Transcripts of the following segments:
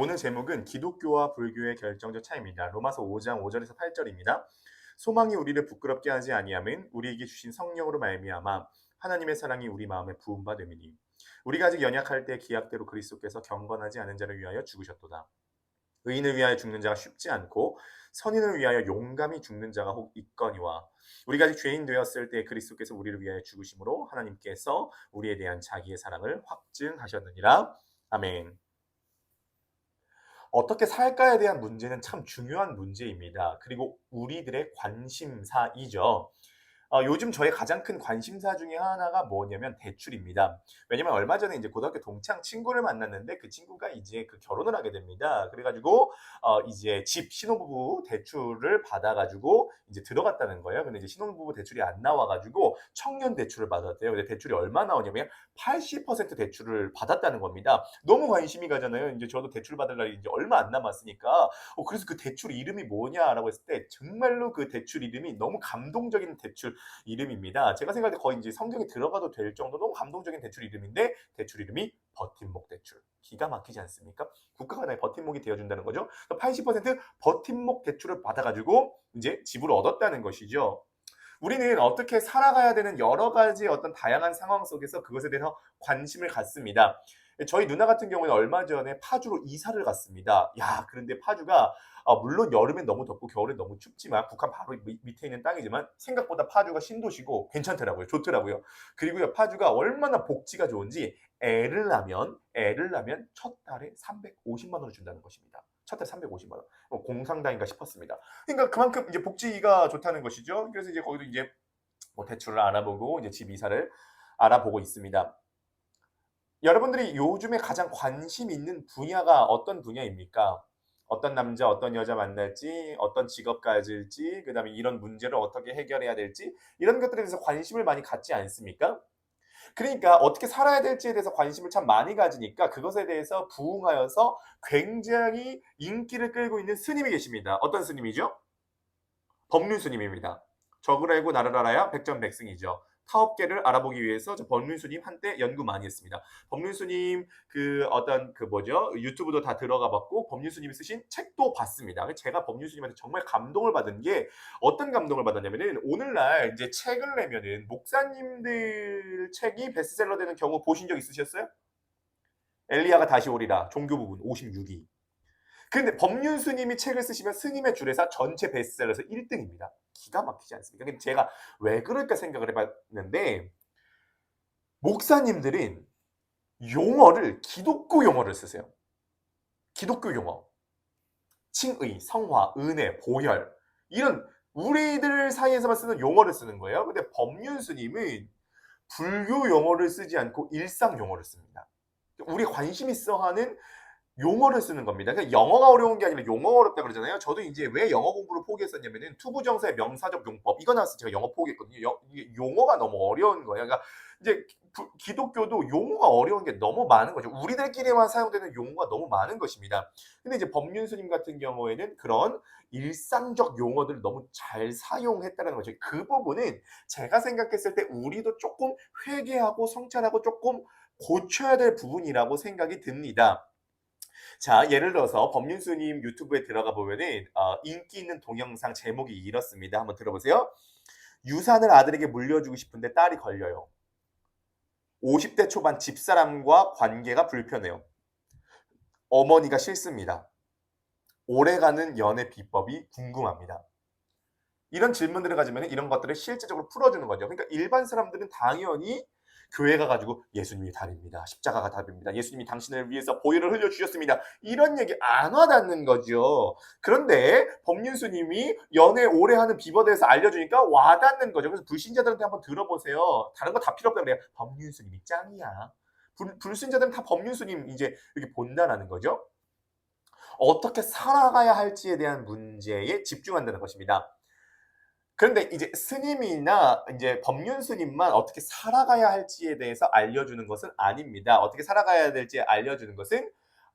오늘 제목은 기독교와 불교의 결정적 차이입니다. 로마서 5장 5절에서 8절입니다. 소망이 우리를 부끄럽게 하지 아니함은 우리에게 주신 성령으로 말미암아 하나님의 사랑이 우리 마음에 부은 바 됨이니 우리가 아직 연약할 때 기약대로 그리스도께서 경건하지 않은 자를 위하여 죽으셨도다. 의인을 위하여 죽는 자가 쉽지 않고 선인을 위하여 용감히 죽는 자가 혹 있거니와 우리가 아직 죄인 되었을 때 그리스도께서 우리를 위하여 죽으심으로 하나님께서 우리에 대한 자기의 사랑을 확증하셨느니라. 아멘. 어떻게 살까에 대한 문제는 참 중요한 문제입니다. 그리고 우리들의 관심사이죠. 어, 요즘 저의 가장 큰 관심사 중에 하나가 뭐냐면 대출입니다. 왜냐면 얼마 전에 이제 고등학교 동창 친구를 만났는데 그 친구가 이제 그 결혼을 하게 됩니다. 그래가지고 어, 이제 집 신혼부부 대출을 받아가지고 이제 들어갔다는 거예요. 근데 이제 신혼부부 대출이 안 나와가지고 청년 대출을 받았대요. 근데 대출이 얼마 나오냐면 80% 대출을 받았다는 겁니다. 너무 관심이 가잖아요. 이제 저도 대출 받을 날이 이제 얼마 안 남았으니까 어, 그래서 그 대출 이름이 뭐냐라고 했을 때 정말로 그 대출 이름이 너무 감동적인 대출 이름입니다. 제가 생각할 때 거의 이제 성경에 들어가도 될 정도로 감동적인 대출 이름인데 대출 이름이 버팀목 대출. 기가 막히지 않습니까? 국가가 나의 버팀목이 되어준다는 거죠. 80% 버팀목 대출을 받아가지고 이제 집을 얻었다는 것이죠. 우리는 어떻게 살아가야 되는 여러 가지 어떤 다양한 상황 속에서 그것에 대해서 관심을 갖습니다. 저희 누나 같은 경우는 얼마 전에 파주로 이사를 갔습니다. 야, 그런데 파주가 아, 물론 여름엔 너무 덥고 겨울엔 너무 춥지만 북한 바로 미, 밑에 있는 땅이지만 생각보다 파주가 신도시고 괜찮더라고요. 좋더라고요. 그리고요, 파주가 얼마나 복지가 좋은지 애를 낳으면 애를 낳으면 첫 달에 350만 원을 준다는 것입니다. 첫달 350만 원. 뭐 공상당인가 싶었습니다. 그러니까 그만큼 이제 복지가 좋다는 것이죠. 그래서 이제 거기도 이제 뭐 대출을 알아보고 이제 집 이사를 알아보고 있습니다. 여러분들이 요즘에 가장 관심 있는 분야가 어떤 분야입니까? 어떤 남자, 어떤 여자 만날지, 어떤 직업 가질지, 그 다음에 이런 문제를 어떻게 해결해야 될지, 이런 것들에 대해서 관심을 많이 갖지 않습니까? 그러니까 어떻게 살아야 될지에 대해서 관심을 참 많이 가지니까 그것에 대해서 부응하여서 굉장히 인기를 끌고 있는 스님이 계십니다. 어떤 스님이죠? 법륜 스님입니다. 적을 알고 나를 알아야 백전백승이죠. 타업계를 알아보기 위해서 저 법륜스님 한때 연구 많이 했습니다. 법륜스님 그 어떤 그 뭐죠 유튜브도 다 들어가 봤고 법륜스님이 쓰신 책도 봤습니다. 제가 법륜스님한테 정말 감동을 받은 게 어떤 감동을 받았냐면은 오늘날 이제 책을 내면은 목사님들 책이 베스트셀러 되는 경우 보신 적 있으셨어요? 엘리야가 다시 오리라 종교 부분 56위. 근데 법륜 스님이 책을 쓰시면 스님의 주례사 전체 베스트셀러에서 1등입니다. 기가 막히지 않습니까? 근데 제가 왜 그럴까 생각을 해봤는데 목사님들은 용어를 기독교 용어를 쓰세요. 기독교 용어. 칭의, 성화, 은혜, 보혈 이런 우리들 사이에서만 쓰는 용어를 쓰는 거예요. 근데 법륜 스님은 불교 용어를 쓰지 않고 일상 용어를 씁니다. 우리 관심 있어 하는 용어를 쓰는 겁니다. 그러니까 영어가 어려운 게 아니라 용어가 어렵다 그러잖아요. 저도 이제 왜 영어 공부를 포기했었냐면은 투부정사의 명사적 용법 이거 나와서 제가 영어 포기했거든요. 여, 용어가 너무 어려운 거예요. 그러니까 이제 기독교도 용어가 어려운 게 너무 많은 거죠. 우리들끼리만 사용되는 용어가 너무 많은 것입니다. 근데 이제 법륜 스님 같은 경우에는 그런 일상적 용어들을 너무 잘 사용했다는 거죠. 그 부분은 제가 생각했을 때 우리도 조금 회개하고 성찰하고 조금 고쳐야 될 부분이라고 생각이 듭니다. 자, 예를 들어서 법륜스님 유튜브에 들어가 보면은 어, 인기 있는 동영상 제목이 이렇습니다. 한번 들어보세요. 유산을 아들에게 물려주고 싶은데 딸이 걸려요. 50대 초반 집사람과 관계가 불편해요. 어머니가 싫습니다. 오래가는 연애 비법이 궁금합니다. 이런 질문들을 가지면 이런 것들을 실제적으로 풀어주는 거죠. 그러니까 일반 사람들은 당연히 교회 가 가지고 예수님이 답입니다. 십자가가 답입니다. 예수님이 당신을 위해서 보혈을 흘려주셨습니다. 이런 얘기 안 와닿는 거죠. 그런데 법륜스님이 연애 오래 하는 대해서 알려주니까 와닿는 거죠. 그래서 불신자들한테 한번 들어보세요. 다른 거 다 필요 없다 그래요. 법륜스님이 짱이야. 불, 불신자들은 다 법륜스님 이제 이렇게 본다라는 거죠. 어떻게 살아가야 할지에 대한 문제에 집중한다는 것입니다. 그런데 이제 스님이나 이제 법륜 스님만 어떻게 살아가야 할지에 대해서 알려주는 것은 아닙니다. 어떻게 살아가야 될지 알려주는 것은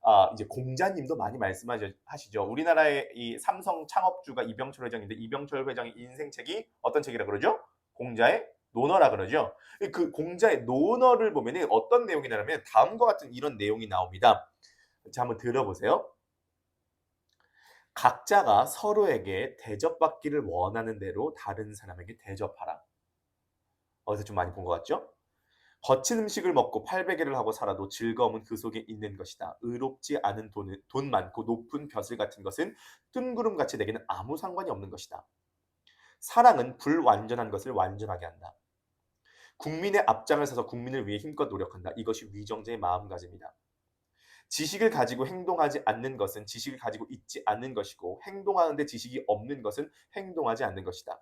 아, 이제 공자님도 많이 말씀하시죠. 우리나라의 이 삼성 창업주가 이병철 회장인데 이병철 회장의 인생책이 어떤 책이라 그러죠? 공자의 논어라 그러죠. 그 공자의 논어를 보면은 어떤 내용이 나냐면 다음과 같은 이런 내용이 나옵니다. 자, 한번 들어보세요. 각자가 서로에게 대접받기를 원하는 대로 다른 사람에게 대접하라. 어디서 좀 많이 본 것 같죠? 거친 음식을 먹고 팔베개를 하고 살아도 즐거움은 그 속에 있는 것이다. 의롭지 않은 돈은 돈 많고 높은 벼슬 같은 것은 뜬구름 같이 내게는 아무 상관이 없는 것이다. 사랑은 불완전한 것을 완전하게 한다. 국민의 앞장을 서서 국민을 위해 힘껏 노력한다. 이것이 위정제의 마음가짐이다. 지식을 가지고 행동하지 않는 것은 지식을 가지고 있지 않는 것이고 행동하는데 지식이 없는 것은 행동하지 않는 것이다.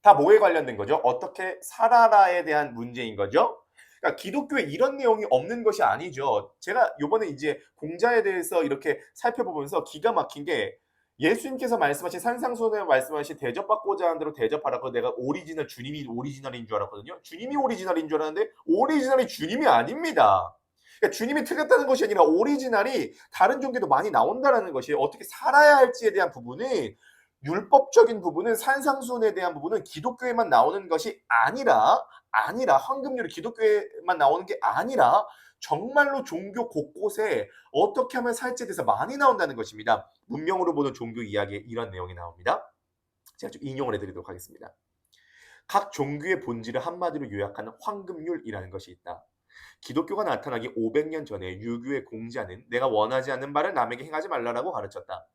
다 뭐에 관련된 거죠? 어떻게 살아라에 대한 문제인 거죠? 그러니까 기독교에 이런 내용이 없는 것이 아니죠. 제가 요번에 이제 공자에 대해서 이렇게 살펴보면서 기가 막힌 게 예수님께서 말씀하신 산상수훈에 말씀하신 대접받고자 하는 대로 대접하라고 내가 오리지널 주님이 오리지널인 줄 알았거든요. 주님이 오리지널인 줄 알았는데 오리지널이 주님이 아닙니다. 그러니까 주님이 틀렸다는 것이 아니라 오리지널이 다른 종교도 많이 나온다라는 것이 어떻게 살아야 할지에 대한 부분은 율법적인 부분은 산상수훈에 대한 부분은 기독교에만 나오는 것이 아니라 아니라 황금률이 기독교에만 나오는 게 아니라 정말로 종교 곳곳에 어떻게 하면 살지에 대해서 많이 나온다는 것입니다. 문명으로 보는 종교 이야기에 이런 내용이 나옵니다. 제가 좀 인용을 해드리도록 하겠습니다. 각 종교의 본질을 한마디로 요약하는 황금률이라는 것이 있다. 기독교가 나타나기 500년 전에 유교의 공자는 내가 원하지 않는 말을 남에게 행하지 말라라고 가르쳤다.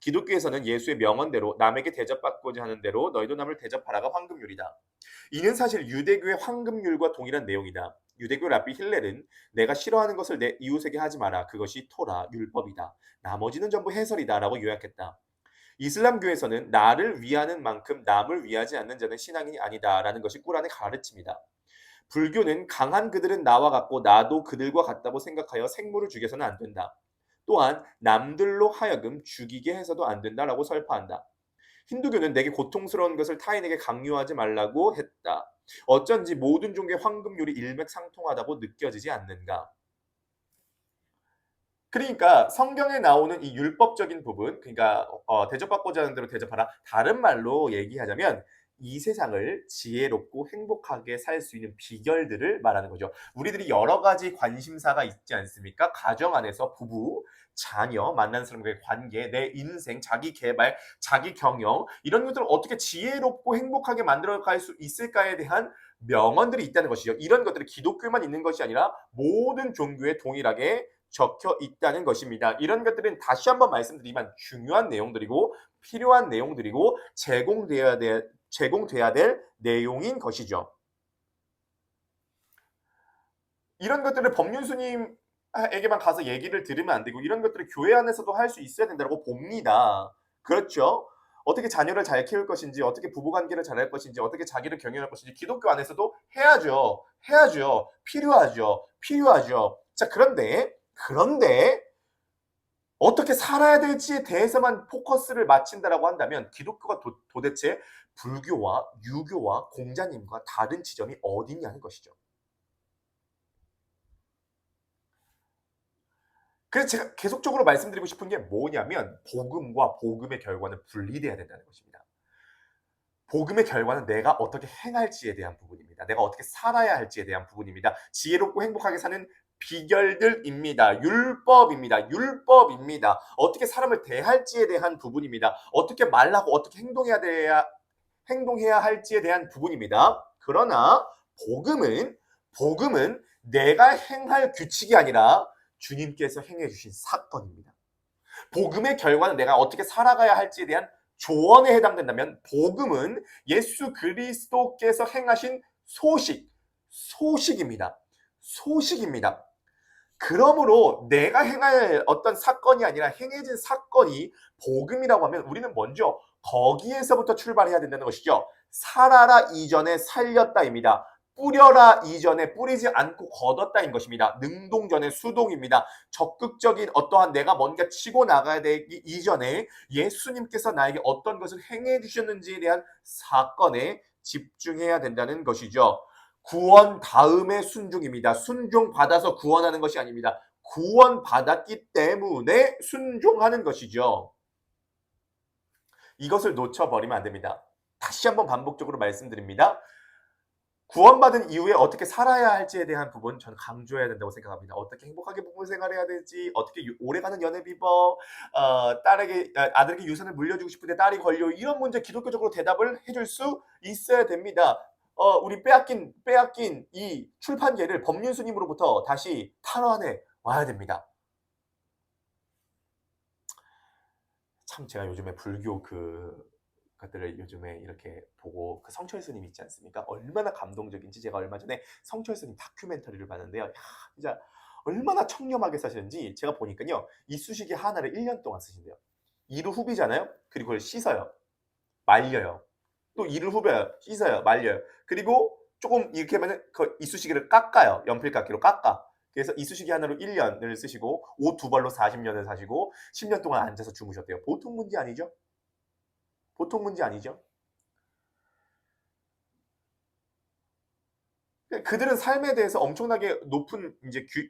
기독교에서는 예수의 명언대로 남에게 대접받고자 하는 대로 너희도 남을 대접하라가 황금률이다. 이는 사실 유대교의 황금률과 동일한 내용이다. 유대교 랍비 힐렐은 내가 싫어하는 것을 내 이웃에게 하지 마라. 그것이 토라, 율법이다. 나머지는 전부 해설이다라고 요약했다. 이슬람교에서는 나를 위하는 만큼 남을 위하지 않는 자는 신앙인이 아니다라는 것이 꾸란의 가르침이다. 불교는 강한 그들은 나와 같고 나도 그들과 같다고 생각하여 생물을 죽여서는 안 된다. 또한 남들로 하여금 죽이게 해서도 안 된다라고 설파한다. 힌두교는 내게 고통스러운 것을 타인에게 강요하지 말라고 했다. 어쩐지 모든 종교의 황금률이 일맥상통하다고 느껴지지 않는가? 그러니까 성경에 나오는 이 율법적인 부분, 그러니까 어, 대접받고자 하는 대로 대접하라. 다른 말로 얘기하자면 이 세상을 지혜롭고 행복하게 살 수 있는 비결들을 말하는 거죠. 우리들이 여러 가지 관심사가 있지 않습니까? 가정 안에서 부부, 자녀, 만나는 사람과의 관계, 내 인생, 자기 개발, 자기 경영 이런 것들을 어떻게 지혜롭고 행복하게 만들어 갈 수 있을까에 대한 명언들이 있다는 것이죠. 이런 것들이 기독교만 있는 것이 아니라 모든 종교에 동일하게 적혀 있다는 것입니다. 이런 것들은 다시 한번 말씀드리면 중요한 내용들이고 필요한 내용들이고 제공되어야 될 제공돼야 될 내용인 것이죠. 이런 것들을 법륜스님에게만 가서 얘기를 들으면 안 되고 이런 것들을 교회 안에서도 할 수 있어야 된다고 봅니다. 그렇죠? 어떻게 자녀를 잘 키울 것인지, 어떻게 부부관계를 잘 할 것인지, 어떻게 자기를 경영할 것인지 기독교 안에서도 해야죠. 해야죠. 필요하죠. 필요하죠. 자, 그런데 그런데 어떻게 살아야 될지에 대해서만 포커스를 맞춘다라고 한다면 기독교가 도, 도대체 불교와 유교와 공자님과 다른 지점이 어디냐는 것이죠. 그래서 제가 계속적으로 말씀드리고 싶은 게 뭐냐면 복음과 복음의 결과는 분리돼야 된다는 것입니다. 복음의 결과는 내가 어떻게 행할지에 대한 부분입니다. 내가 어떻게 살아야 할지에 대한 부분입니다. 지혜롭고 행복하게 사는 비결들입니다. 율법입니다. 율법입니다. 어떻게 사람을 대할지에 대한 부분입니다. 어떻게 말하고 어떻게 행동해야 돼야 행동해야 할지에 대한 부분입니다. 그러나 복음은 복음은 내가 행할 규칙이 아니라 주님께서 행해 주신 사건입니다. 복음의 결과는 내가 어떻게 살아가야 할지에 대한 조언에 해당된다면 복음은 예수 그리스도께서 행하신 소식, 소식입니다. 소식입니다. 그러므로 내가 행할 어떤 사건이 아니라 행해진 사건이 복음이라고 하면 우리는 먼저 거기에서부터 출발해야 된다는 것이죠. 살아라 이전에 살렸다입니다. 뿌려라 이전에 뿌리지 않고 걷었다인 것입니다. 능동전의 수동입니다. 적극적인 어떠한 내가 뭔가 치고 나가야 되기 이전에 예수님께서 나에게 어떤 것을 행해 주셨는지에 대한 사건에 집중해야 된다는 것이죠. 구원 다음에 순종입니다. 순종 받아서 구원하는 것이 아닙니다. 구원 받았기 때문에 순종하는 것이죠. 이것을 놓쳐버리면 안 됩니다. 다시 한번 반복적으로 말씀드립니다. 구원받은 이후에 어떻게 살아야 할지에 대한 부분 저는 강조해야 된다고 생각합니다. 어떻게 행복하게 부부 생활해야 될지, 어떻게 유- 오래가는 연애 비법, 어, 딸에게 아, 아들에게 유산을 물려주고 싶은데 딸이 걸려 이런 문제 기독교적으로 대답을 해줄 수 있어야 됩니다. 어, 우리 빼앗긴 빼앗긴 이 출판계를 법륜스님으로부터 다시 탈환해 와야 됩니다. 참 제가 요즘에 불교 그 것들을 요즘에 이렇게 보고 그 성철 스님 있지 않습니까? 얼마나 감동적인지 제가 얼마 전에 성철 스님 다큐멘터리를 봤는데요. 야, 진짜 얼마나 청렴하게 사시는지 제가 보니까요. 이쑤시개 하나를 1년 동안 쓰신대요. 이루 후비잖아요. 그리고 그걸 씻어요. 말려요. 또 이를 후벼요. 씻어요. 말려요. 그리고 조금 이렇게 하면 그 이쑤시개를 깎아요. 연필깎이로 깎아. 그래서 이쑤시개 하나로 1년을 쓰시고 옷 두 벌로 40년을 사시고 10년 동안 앉아서 주무셨대요. 보통 문제 아니죠? 보통 문제 아니죠? 그들은 삶에 대해서 엄청나게 높은 이제 규,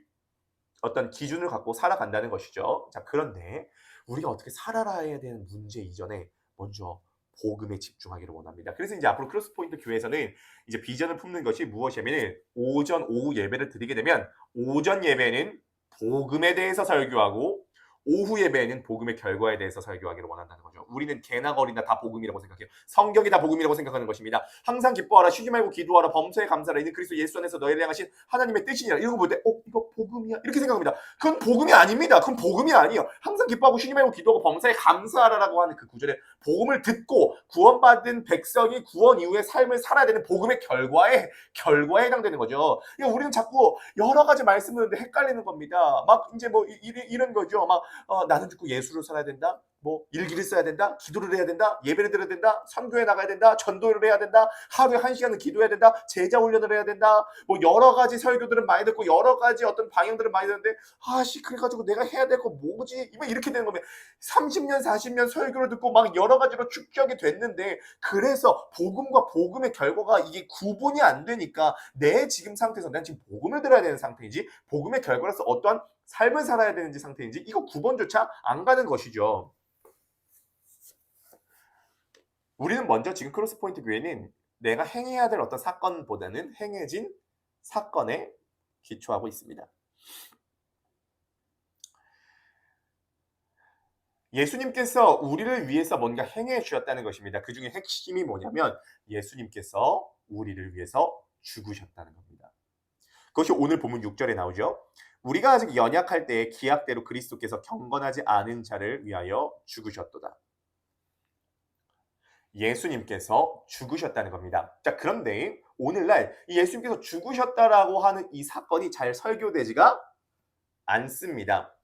어떤 기준을 갖고 살아간다는 것이죠. 자, 그런데 우리가 어떻게 살아가야 되는 문제 이전에 먼저 복음에 집중하기를 원합니다. 그래서 이제 앞으로 크로스포인트 교회에서는 이제 비전을 품는 것이 무엇이냐면 오전, 오후 예배를 드리게 되면 오전 예배는 복음에 대해서 설교하고 오후 예배에는 복음의 결과에 대해서 설교하기를 원한다는 거죠. 우리는 개나 거리나 다 복음이라고 생각해요. 성경이 다 복음이라고 생각하는 것입니다. 항상 기뻐하라, 쉬지 말고 기도하라, 범사에 감사하라. 이는 그리스도 예수 안에서 너희를 향하신 하나님의 뜻이니라. 이런 거볼 때, 어, 이거 복음이야? 이렇게 생각합니다. 그건 복음이 아닙니다. 그건 복음이 아니에요. 항상 기뻐하고 쉬지 말고 기도하고 범사에 감사하라라고 하는 그 구절에 복음을 듣고 구원받은 백성이 구원 이후의 삶을 살아야 되는 복음의 결과에 결과에 해당되는 거죠. 그러니까 우리는 자꾸 여러 가지 말씀을 헷갈리는 겁니다. 막 이제 뭐 이, 이, 이런 거죠. 막 어, 나는 듣고 예수를 살아야 된다. 뭐 일기를 써야 된다. 기도를 해야 된다. 예배를 드려야 된다. 선교에 나가야 된다. 전도를 해야 된다. 하루에 한 시간은 기도해야 된다. 제자 훈련을 해야 된다. 뭐 여러 가지 설교들은 많이 듣고 여러 가지 어떤 방향들은 많이 듣는데 아씨 그래가지고 내가 해야 될 거 뭐지? 뭐 이렇게 되는 거면 30년 40년 설교를 듣고 막 여러 가지로 축적이 됐는데 그래서 복음과 복음의 결과가 이게 구분이 안 되니까 내 지금 상태에서 난 지금 복음을 들어야 되는 상태인지 복음의 결과로서 어떠한 삶을 살아야 되는지 상태인지 이거 구분조차 안 가는 것이죠. 우리는 먼저 지금 크로스 포인트 교회는 내가 행해야 될 어떤 사건보다는 행해진 사건에 기초하고 있습니다. 예수님께서 우리를 위해서 뭔가 행해 주셨다는 것입니다. 그 중에 핵심이 뭐냐면 예수님께서 우리를 위해서 죽으셨다는 겁니다. 그것이 오늘 본문 6절에 나오죠. 우리가 아직 연약할 때 기약대로 그리스도께서 경건하지 않은 자를 위하여 죽으셨도다. 예수님께서 죽으셨다는 겁니다. 자, 그런데 오늘날 이 예수님께서 죽으셨다라고 하는 이 사건이 잘 설교되지가 않습니다.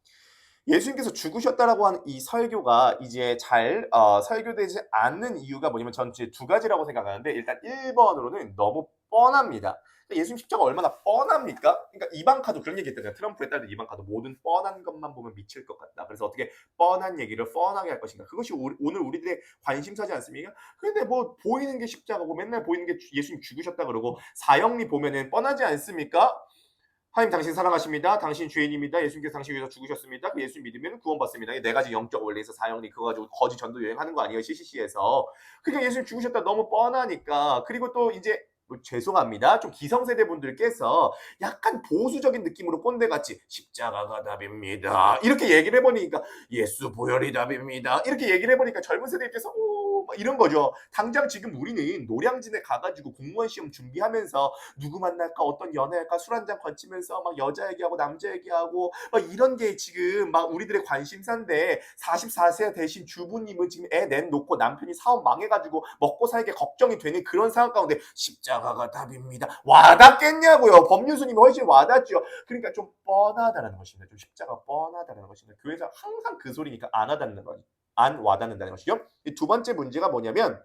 예수님께서 죽으셨다라고 하는 이 설교가 이제 잘 어, 설교되지 않는 이유가 뭐냐면 전 두 가지라고 생각하는데 일단 1번으로는 너무 뻔합니다. 예수님 십자가 얼마나 뻔합니까? 그러니까 이방카도 그런 얘기 했잖아요. 트럼프에 따른 이방카도 모든 뻔한 것만 보면 미칠 것 같다. 그래서 어떻게 뻔한 얘기를 뻔하게 할 것인가. 그것이 우리, 오늘 우리들의 관심사지 않습니까? 그런데 뭐 보이는 게 십자가고 맨날 보이는 게 예수님 죽으셨다 그러고 사형리 보면은 뻔하지 않습니까? 하나님 당신 사랑하십니다. 당신 죄인입니다. 예수님께서 당신 위해서 죽으셨습니다. 그 예수 믿으면 구원받습니다. 네 가지 영적 원리에서 사형리 그거 가지고 거짓 전도 여행하는 거 아니에요? CCC에서. 그러니까 예수님 죽으셨다 너무 뻔하니까. 그리고 또 이제 뭐 죄송합니다. 좀 기성세대 분들께서 약간 보수적인 느낌으로 꼰대같이 십자가가 답입니다. 이렇게 얘기를 해보니까 예수 보혈이 답입니다. 이렇게 얘기를 해보니까 젊은 세대께서 오, 막 이런 거죠. 당장 지금 우리는 노량진에 가가지고 공무원 시험 준비하면서 누구 만날까 어떤 연애할까 술 한잔 건치면서 막 여자 얘기하고 남자 얘기하고 막 이런 게 지금 막 우리들의 관심사인데 44세 대신 주부님은 지금 애 내놓고 남편이 사업 망해가지고 먹고 살게 걱정이 되는 그런 상황 가운데 십자가가 답입니다. 와닿겠냐고요. 법률수님이 훨씬 와닿죠. 그러니까 좀 뻔하다는 것입니다. 좀 십자가 뻔하다는 것입니다. 교회에서 항상 그 소리니까 안 와닿는 거, 안 와닿는다는 것이죠. 이두 번째 문제가 뭐냐면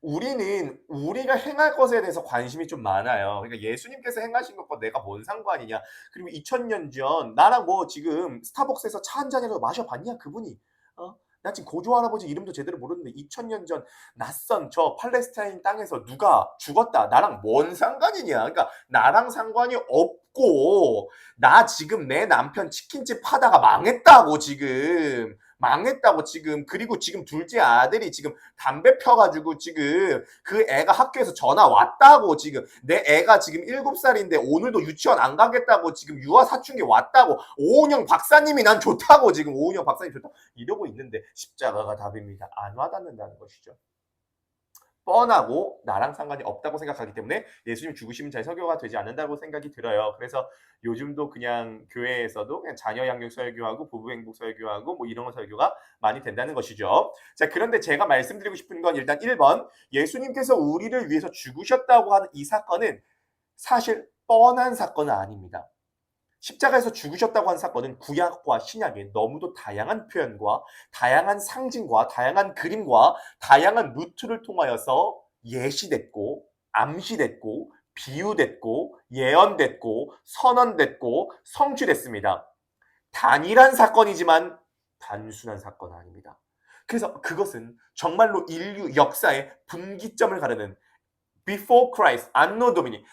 우리는 우리가 행할 것에 대해서 관심이 좀 많아요. 그러니까 예수님께서 행하신 것과 내가 뭔 상관이냐. 그리고 2000년 전 나랑 뭐 지금 스타벅스에서 차 한 잔이라도 마셔봤냐 그분이. 어? 나 지금 고조 할아버지 이름도 제대로 모르는데 2000년 전 낯선 저 팔레스타인 땅에서 누가 죽었다. 나랑 뭔 상관이냐. 그러니까 나랑 상관이 없고 나 지금 내 남편 치킨집 하다가 망했다고 지금 망했다고 지금 그리고 지금 둘째 아들이 지금 담배 펴가지고 지금 그 애가 학교에서 전화 왔다고 지금 내 애가 지금 일곱 살인데 오늘도 유치원 안 가겠다고 지금 유아 사춘기 왔다고 오은영 박사님이 난 좋다고 지금 오은영 박사님 좋다 이러고 있는데 십자가가 답입니다. 안 와닿는다는 것이죠. 뻔하고 나랑 상관이 없다고 생각하기 때문에 예수님 죽으시면 잘 설교가 되지 않는다고 생각이 들어요. 그래서 요즘도 그냥 교회에서도 그냥 자녀 양육 설교하고 부부 행복 설교하고 뭐 이런 거 설교가 많이 된다는 것이죠. 자, 그런데 제가 말씀드리고 싶은 건 일단 1번 예수님께서 우리를 위해서 죽으셨다고 하는 이 사건은 사실 뻔한 사건은 아닙니다. 십자가에서 죽으셨다고 한 사건은 구약과 신약의 너무도 다양한 표현과 다양한 상징과 다양한 그림과 다양한 루트를 통하여서 예시됐고 암시됐고 비유됐고 예언됐고 선언됐고 성취됐습니다. 단일한 사건이지만 단순한 사건은 아닙니다. 그래서 그것은 정말로 인류 역사의 분기점을 가르는 Before Christ, 안노 도미니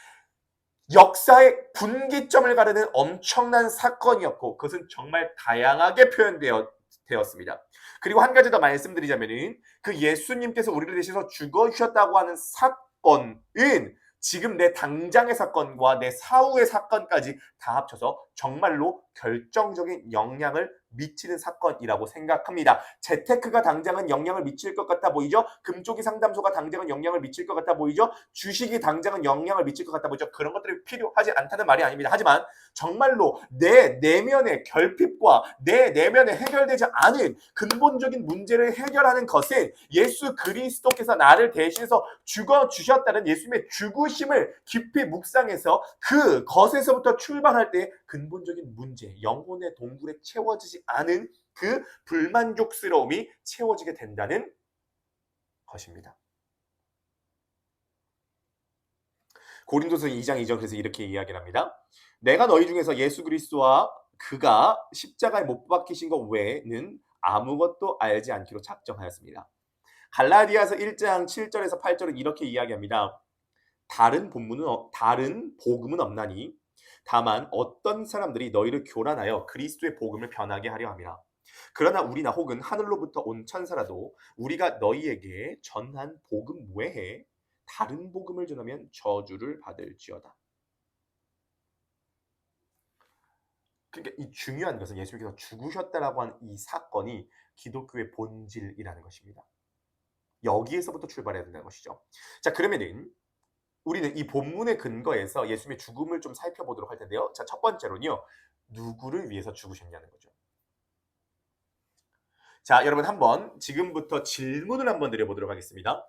역사의 분기점을 가르는 엄청난 사건이었고 그것은 정말 다양하게 표현되었습니다. 그리고 한 가지 더 말씀드리자면은 그 예수님께서 우리를 대신해서 죽어주셨다고 하는 사건은 지금 내 당장의 사건과 내 사후의 사건까지 다 합쳐서 정말로 결정적인 영향을 미치는 사건이라고 생각합니다. 재테크가 당장은 영향을 미칠 것 같아 보이죠? 금쪽이 상담소가 당장은 영향을 미칠 것 같아 보이죠? 주식이 당장은 영향을 미칠 것 같아 보이죠? 그런 것들이 필요하지 않다는 말이 아닙니다. 하지만 정말로 내 내면의 결핍과 내 내면에 해결되지 않은 근본적인 문제를 해결하는 것은 예수 그리스도께서 나를 대신해서 죽어 주셨다는 예수님의 죽으심을 깊이 묵상해서 그 것에서부터 출발할 때 근본적인 문제, 영혼의 동굴에 채워지지 않은 그 불만족스러움이 채워지게 된다는 것입니다. 고린도서 2장 2절 그래서 이렇게 이야기를 합니다. 내가 너희 중에서 예수 그리스도와 그가 십자가에 못 박히신 것 외에는 아무것도 알지 않기로 작정하였습니다. 갈라디아서 1장 7절에서 8절은 이렇게 이야기합니다. 다른 본문은 다른 복음은 없나니 다만 어떤 사람들이 너희를 교란하여 그리스도의 복음을 변하게 하려 함이라. 그러나 우리나 혹은 하늘로부터 온 천사라도 우리가 너희에게 전한 복음 외에 다른 복음을 전하면 저주를 받을지어다. 그러니까 이 중요한 것은 예수님께서 죽으셨다라고 하는 이 사건이 기독교의 본질이라는 것입니다. 여기에서부터 출발해야 된다는 것이죠. 자, 그러면은 우리는 이 본문의 근거에서 예수님의 죽음을 좀 살펴보도록 할 텐데요. 자, 첫 번째로는요. 누구를 위해서 죽으셨냐는 거죠. 자, 여러분 한번 지금부터 질문을 한번 드려보도록 하겠습니다.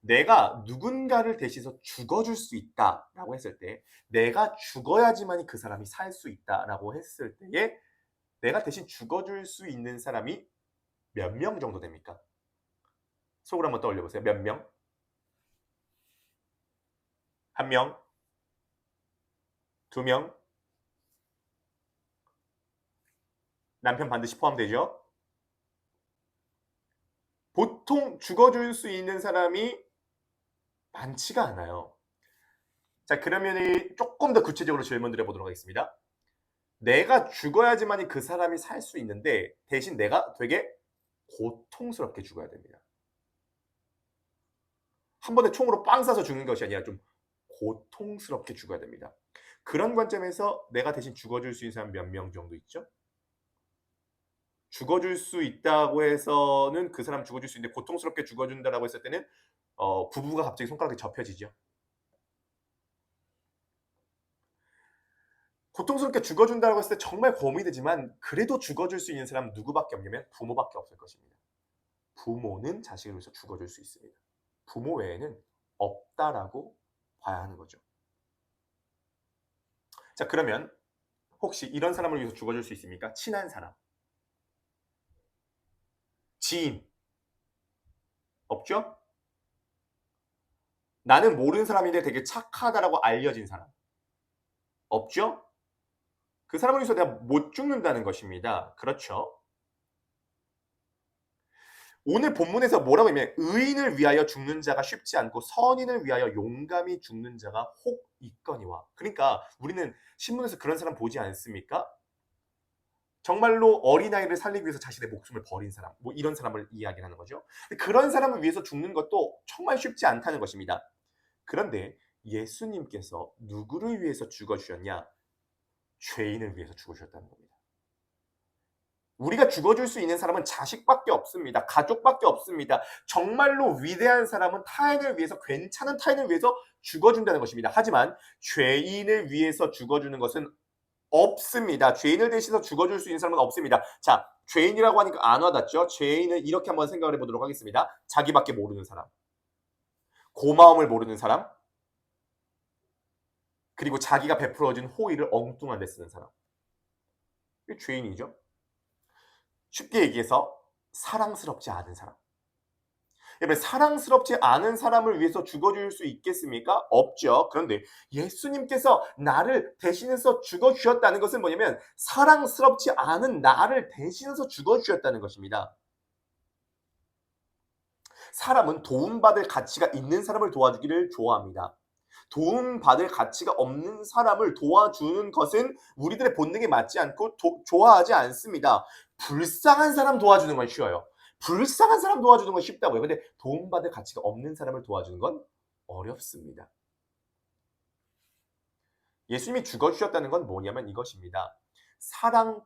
내가 누군가를 대신해서 죽어줄 수 있다라고 했을 때 내가 죽어야지만 그 사람이 살 수 있다라고 했을 때에 내가 대신 죽어줄 수 있는 사람이 몇 명 정도 됩니까? 속으로 한번 떠올려 보세요. 몇 명? 한 명, 두 명, 남편 반드시 포함되죠. 보통 죽어줄 수 있는 사람이 많지가 않아요. 자, 그러면 조금 더 구체적으로 질문 드려보도록 하겠습니다. 내가 죽어야지만 그 사람이 살 수 있는데 대신 내가 되게 고통스럽게 죽어야 됩니다. 한 번에 총으로 빵 쏴서 죽는 것이 아니라 좀 고통스럽게 죽어야 됩니다. 그런 관점에서 내가 대신 죽어줄 수 있는 사람 몇 명 정도 있죠? 죽어줄 수 있다고 해서는 그 사람 죽어줄 수 있는데 고통스럽게 죽어준다라고 했을 때는 어, 부부가 갑자기 손가락이 접혀지죠. 고통스럽게 죽어준다고 했을 때 정말 고민이 되지만 그래도 죽어줄 수 있는 사람 누구밖에 없냐면 부모밖에 없을 것입니다. 부모는 자식을 위해서 죽어줄 수 있습니다. 부모 외에는 없다라고 봐야 하는 거죠. 자, 그러면 혹시 이런 사람을 위해서 죽어줄 수 있습니까? 친한 사람. 지인. 없죠? 나는 모르는 사람인데 되게 착하다라고 알려진 사람. 없죠? 그 사람을 위해서 내가 못 죽는다는 것입니다. 그렇죠? 오늘 본문에서 뭐라고 하면 의인을 위하여 죽는 자가 쉽지 않고 선인을 위하여 용감히 죽는 자가 혹 있거니와. 그러니까 우리는 신문에서 그런 사람 보지 않습니까? 정말로 어린아이를 살리기 위해서 자신의 목숨을 버린 사람, 뭐 이런 사람을 이야기하는 거죠. 그런 사람을 위해서 죽는 것도 정말 쉽지 않다는 것입니다. 그런데 예수님께서 누구를 위해서 죽어주셨냐? 죄인을 위해서 죽으셨다는 겁니다. 우리가 죽어줄 수 있는 사람은 자식밖에 없습니다. 가족밖에 없습니다. 정말로 위대한 사람은 타인을 위해서 괜찮은 타인을 위해서 죽어준다는 것입니다. 하지만 죄인을 위해서 죽어주는 것은 없습니다. 죄인을 대신해서 죽어줄 수 있는 사람은 없습니다. 자, 죄인이라고 하니까 안 와닿죠? 죄인은 이렇게 한번 생각을 해보도록 하겠습니다. 자기밖에 모르는 사람, 고마움을 모르는 사람, 그리고 자기가 베풀어진 호의를 엉뚱한 데 쓰는 사람. 이게 죄인이죠. 쉽게 얘기해서 사랑스럽지 않은 사람. 여러분 사랑스럽지 않은 사람을 위해서 죽어줄 수 있겠습니까? 없죠. 그런데 예수님께서 나를 대신해서 죽어주셨다는 것은 뭐냐면 사랑스럽지 않은 나를 대신해서 죽어주셨다는 것입니다. 사람은 도움받을 가치가 있는 사람을 도와주기를 좋아합니다. 도움받을 가치가 없는 사람을 도와주는 것은 우리들의 본능에 맞지 않고 도, 좋아하지 않습니다. 불쌍한 사람 도와주는 건 쉬워요. 불쌍한 사람 도와주는 건 쉽다고요. 근데 도움받을 가치가 없는 사람을 도와주는 건 어렵습니다. 예수님이 죽어주셨다는 건 뭐냐면 이것입니다. 사랑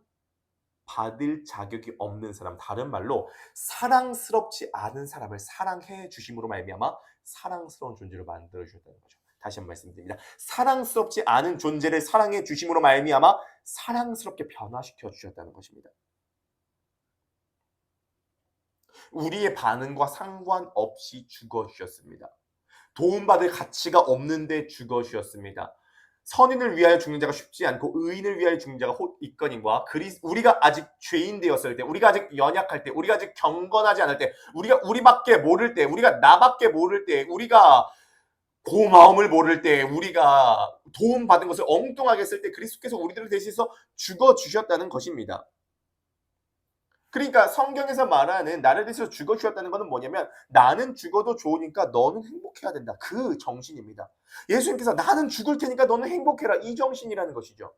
받을 자격이 없는 사람, 다른 말로 사랑스럽지 않은 사람을 사랑해 주심으로 말미암아 사랑스러운 존재로 만들어 주셨다는 거죠. 다시 한번 말씀드립니다. 사랑스럽지 않은 존재를 사랑해 주심으로 말미암아 사랑스럽게 변화시켜 주셨다는 것입니다. 우리의 반응과 상관없이 죽어주셨습니다. 도움받을 가치가 없는데 죽어주셨습니다. 선인을 위하여 죽는 자가 쉽지 않고 의인을 위하여 죽는 자가 곧 있거니와 그리 우리가 아직 죄인 되었을 때 우리가 아직 연약할 때 우리가 아직 경건하지 않을 때 우리가 우리밖에 모를 때 우리가 나밖에 모를 때 우리가 고마움을 모를 때 우리가 도움받은 것을 엉뚱하게 쓸 때 그리스도께서 우리들을 대신해서 죽어 주셨다는 것입니다. 그러니까 성경에서 말하는 나를 위해서 죽어 주셨다는 것은 뭐냐면 나는 죽어도 좋으니까 너는 행복해야 된다. 그 정신입니다. 예수님께서 나는 죽을 테니까 너는 행복해라. 이 정신이라는 것이죠.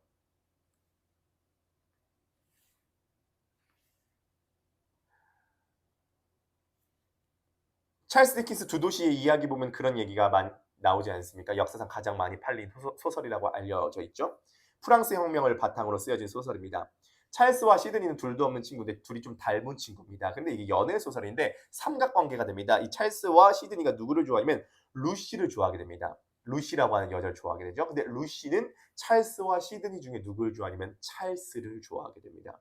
찰스 디킨스 두 도시의 이야기 보면 그런 얘기가 많, 나오지 않습니까? 역사상 가장 많이 팔린 소설이라고 알려져 있죠. 프랑스 혁명을 바탕으로 쓰여진 소설입니다. 찰스와 시드니는 둘도 없는 친구인데 둘이 좀 닮은 친구입니다. 근데 이게 연애 소설인데 삼각관계가 됩니다. 이 찰스와 시드니가 누구를 좋아하냐면 루시를 좋아하게 됩니다. 루시라고 하는 여자를 좋아하게 되죠. 근데 루시는 찰스와 시드니 중에 누구를 좋아하냐면 찰스를 좋아하게 됩니다.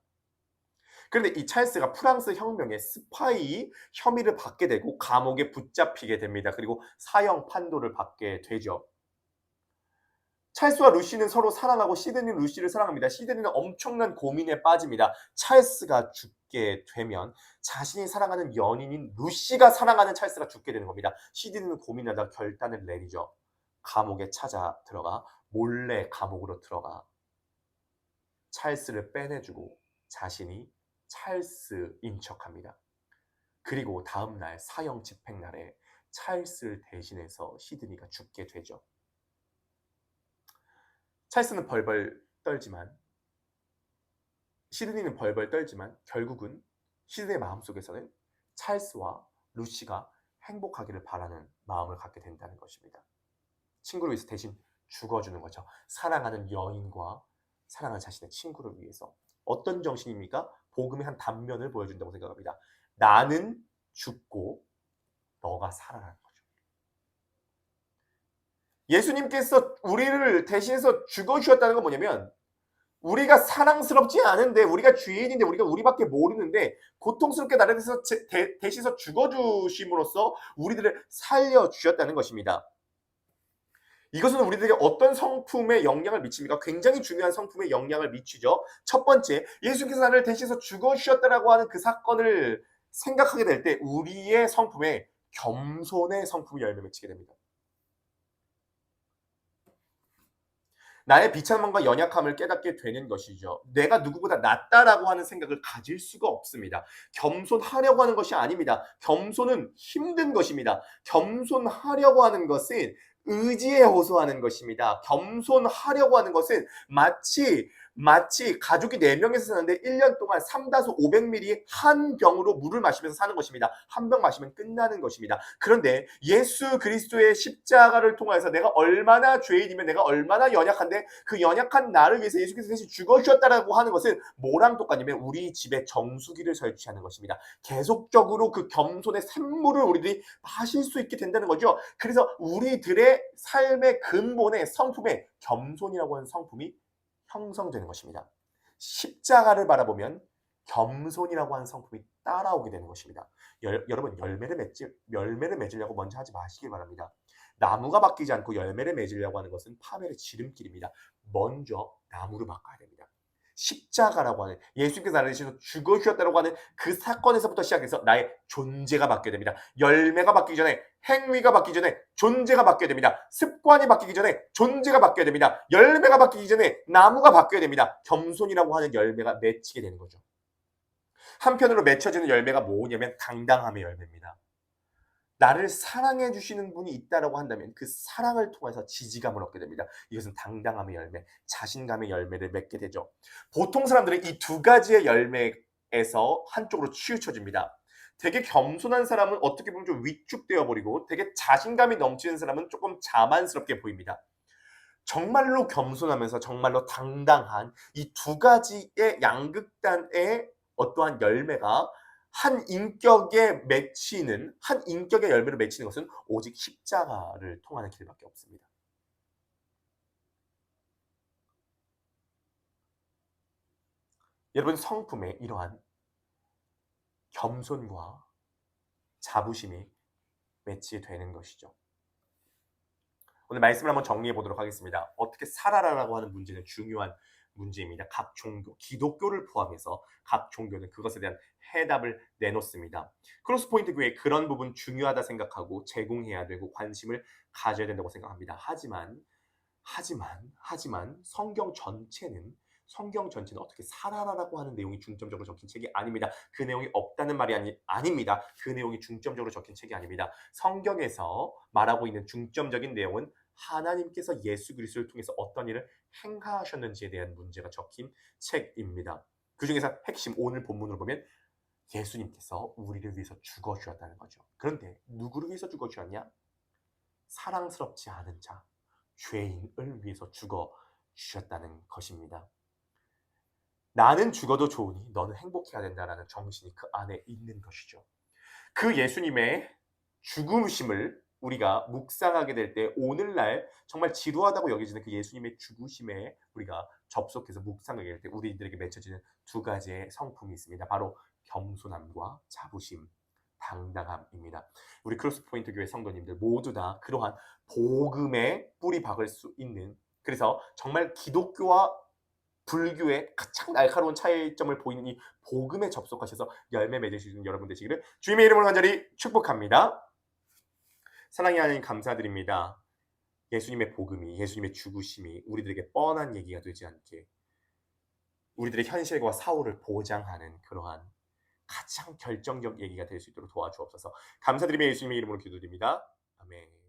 그런데 이 찰스가 프랑스 혁명의 스파이 혐의를 받게 되고 감옥에 붙잡히게 됩니다. 그리고 사형 판도를 받게 되죠. 찰스와 루시는 서로 사랑하고 시드니는 루시를 사랑합니다. 시드니는 엄청난 고민에 빠집니다. 찰스가 죽게 되면 자신이 사랑하는 연인인 루시가 사랑하는 찰스가 죽게 되는 겁니다. 시드니는 고민하다 결단을 내리죠. 감옥에 찾아 들어가 몰래 감옥으로 들어가 찰스를 빼내주고 자신이 찰스인 척합니다. 그리고 다음 날 사형 집행 날에 찰스를 대신해서 시드니가 죽게 되죠. 찰스는 벌벌 떨지만 시드니는 벌벌 떨지만 결국은 시드니의 마음속에서는 찰스와 루시가 행복하기를 바라는 마음을 갖게 된다는 것입니다. 친구를 위해서 대신 죽어주는 거죠. 사랑하는 여인과 사랑하는 자신의 친구를 위해서. 어떤 정신입니까? 복음의 한 단면을 보여준다고 생각합니다. 나는 죽고 너가 살아라는 예수님께서 우리를 대신해서 죽어주셨다는 건 뭐냐면 우리가 사랑스럽지 않은데 우리가 죄인인데 우리가 우리밖에 모르는데 고통스럽게 나를 대해서 대신해서 죽어주심으로써 우리들을 살려주셨다는 것입니다. 이것은 우리들에게 어떤 성품에 영향을 미칩니까? 굉장히 중요한 성품에 영향을 미치죠. 첫 번째, 예수님께서 나를 대신해서 죽어주셨다라고 하는 그 사건을 생각하게 될 때 우리의 성품에 겸손의 성품이 열매 맺히게 됩니다. 나의 비참함과 연약함을 깨닫게 되는 것이죠. 내가 누구보다 낫다라고 하는 생각을 가질 수가 없습니다. 겸손하려고 하는 것이 아닙니다. 겸손은 힘든 것입니다. 겸손하려고 하는 것은 의지에 호소하는 것입니다. 겸손하려고 하는 것은 마치 마치 가족이 4명이서 사는데 1년 동안 3다소 500ml 한 병으로 물을 마시면서 사는 것입니다. 한 병 마시면 끝나는 것입니다. 그런데 예수 그리스도의 십자가를 통해서 내가 얼마나 죄인이면 내가 얼마나 연약한데 그 연약한 나를 위해서 예수께서 대신 죽어주셨다라고 하는 것은 뭐랑 똑같냐면 우리 집에 정수기를 설치하는 것입니다. 계속적으로 그 겸손의 샘물을 우리들이 마실 수 있게 된다는 거죠. 그래서 우리들의 삶의 근본의 성품에 겸손이라고 하는 성품이 형성되는 것입니다. 십자가를 바라보면 겸손이라고 하는 성품이 따라오게 되는 것입니다. 열, 여러분 열매를 맺지 열매를 맺으려고 먼저 하지 마시길 바랍니다. 나무가 바뀌지 않고 열매를 맺으려고 하는 것은 파멸의 지름길입니다. 먼저 나무를 바꿔야 됩니다. 십자가라고 하는 예수께서 나를 대신해서 죽어주셨다고 하는 그 사건에서부터 시작해서 나의 존재가 바뀌어야 됩니다. 열매가 바뀌기 전에 행위가 바뀌기 전에 존재가 바뀌어야 됩니다. 습관이 바뀌기 전에 존재가 바뀌어야 됩니다. 열매가 바뀌기 전에 나무가 바뀌어야 됩니다. 겸손이라고 하는 열매가 맺히게 되는 거죠. 한편으로 맺혀지는 열매가 뭐냐면 당당함의 열매입니다. 나를 사랑해 주시는 분이 있다라고 한다면 그 사랑을 통해서 지지감을 얻게 됩니다. 이것은 당당함의 열매, 자신감의 열매를 맺게 되죠. 보통 사람들은 이 두 가지의 열매에서 한쪽으로 치우쳐집니다. 되게 겸손한 사람은 어떻게 보면 좀 위축되어 버리고 되게 자신감이 넘치는 사람은 조금 자만스럽게 보입니다. 정말로 겸손하면서 정말로 당당한 이 두 가지의 양극단의 어떠한 열매가 한 인격에 맺히는 한 인격의 열매를 맺히는 것은 오직 십자가를 통하는 길밖에 없습니다. 여러분 성품에 이러한 겸손과 자부심이 매치되는 것이죠. 오늘 말씀을 한번 정리해 보도록 하겠습니다. 어떻게 살아라라고 하는 문제는 중요한 문제입니다. 각 종교, 기독교를 포함해서 각 종교는 그것에 대한 해답을 내놓습니다. 크로스포인트 교회 그런 부분 중요하다 생각하고 제공해야 되고 관심을 가져야 된다고 생각합니다. 하지만 하지만 하지만 성경 전체는 성경 전체는 어떻게 살아라라고 하는 내용이 중점적으로 적힌 책이 아닙니다. 그 내용이 없다는 말이 아니, 아닙니다. 그 내용이 중점적으로 적힌 책이 아닙니다. 성경에서 말하고 있는 중점적인 내용은 하나님께서 예수 그리스도를 통해서 어떤 일을 행하셨는지에 대한 문제가 적힌 책입니다. 그 중에서 핵심 오늘 본문을 보면 예수님께서 우리를 위해서 죽어 주셨다는 거죠. 그런데 누구를 위해서 죽어 주셨냐? 사랑스럽지 않은 자, 죄인을 위해서 죽어 주셨다는 것입니다. 나는 죽어도 좋으니 너는 행복해야 된다라는 정신이 그 안에 있는 것이죠. 그 예수님의 죽으심을 우리가 묵상하게 될 때 오늘날 정말 지루하다고 여겨지는 그 예수님의 죽으심에 우리가 접속해서 묵상하게 될 때 우리들에게 맺혀지는 두 가지의 성품이 있습니다. 바로 겸손함과 자부심, 당당함입니다. 우리 크로스포인트 교회 성도님들 모두 다 그러한 복음에 뿌리 박을 수 있는 그래서 정말 기독교와 불교의 가장 날카로운 차이점을 보이는 이 복음에 접속하셔서 열매 맺으시는 여러분 되시기를 주님의 이름으로 간절히 축복합니다. 사랑의 하나님 감사드립니다. 예수님의 복음이 예수님의 죽으심이 우리들에게 뻔한 얘기가 되지 않게 우리들의 현실과 사후를 보장하는 그러한 가장 결정적 얘기가 될 수 있도록 도와주옵소서. 감사드리며 예수님의 이름으로 기도드립니다. 아멘.